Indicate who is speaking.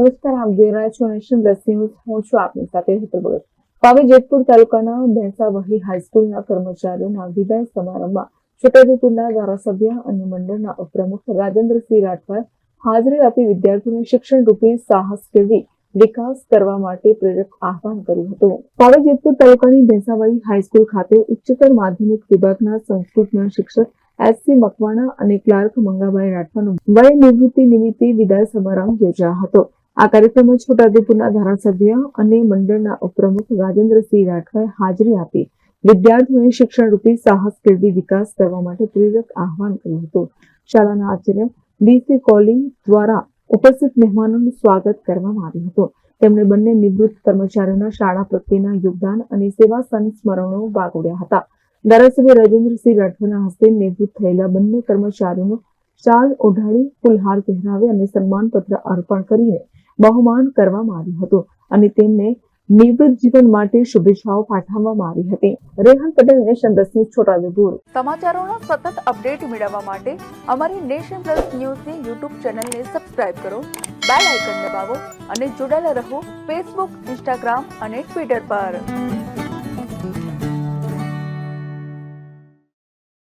Speaker 1: નમસ્કાર, આપ જોઈ રહ્યા છો નેશન પ્લસ હું છું આપની સાથે હેતલ ભગત. પાવી જેતપુર તાલુકાના ભેંસાવહી હાઈસ્કૂલના કર્મચારીઓના વિદાય સમારંભમાં છોટાઉદેપુરના ધારાસભ્ય અને મંડળના ઉપપ્રમુખ રાજેન્દ્રસિંહ રાઠવા હાજરી આપી વિદ્યાર્થીઓને શિક્ષણ રૂપી સાહસ કેળવી વિકાસ કરવા માટે પ્રેરક આહવાન કર્યું હતું. પાવી જેતપુર તાલુકાની ભેંસાવહી હાઈસ્કૂલ ખાતે ઉચ્ચતર માધ્યમિક વિભાગના સંસ્કૃતના શિક્ષક એસસી મકવાણા અને ક્લાર્ક મંગાભાઈ રાઠવાનું વય નિવૃત્તિ નિમિત્તે વિદાય સમારંભ યોજાયો હતો. આ કાર્યક્રમમાં છોટાઉદેપુરના ધારાસભ્ય અને મંડળના ઉપપ્રમુખ રાજેન્દ્રસિંહ રાઠવાએ હાજરી આપી વિદ્યાર્થીઓને શિક્ષણ રૂપી સાહસ કેળવી વિકાસ કરવા માટે પ્રેરક આહવાન કર્યું હતું. શાળાના આચાર્ય ડીસી કોલી દ્વારા ઉપસ્થિત મહેમાનોનું સ્વાગત કરવામાં આવ્યું હતું. તેમણે બંને નિવૃત્ત કર્મચારીઓના શાળા પ્રત્યેના યોગદાન અને સેવા સંસ્મરણો વાગોડ્યા હતા. ધારાસભ્ય રાજેન્દ્રસિંહ રાઠવાના હસ્તે નિવૃત્ત થયેલા બંને કર્મચારીઓનું શાલ ઓઢાડી ફુલહાર પહેરાવી અને સન્માનપત્ર અર્પણ કરીને બહુમાન કરવામાં આવ્યું હતું અને તેમને નિવૃત્ત જીવન માટે શુભેચ્છાઓ પાઠવવામાં આવી હતી. Rehan Patel, Nation Plus News, Chhotaudepur.
Speaker 2: સમાચારોનો સતત અપડેટ મેળવવા માટે અમારી નેશન પ્લસ ન્યૂઝની યુટ્યુબ ચેનલને સબસ્ક્રાઇબ કરો, બેલ આઇકન દબાવો અને જોડાયેલા રહો ફેસબુક, ઇન્સ્ટાગ્રામ અને ટ્વિટર પર.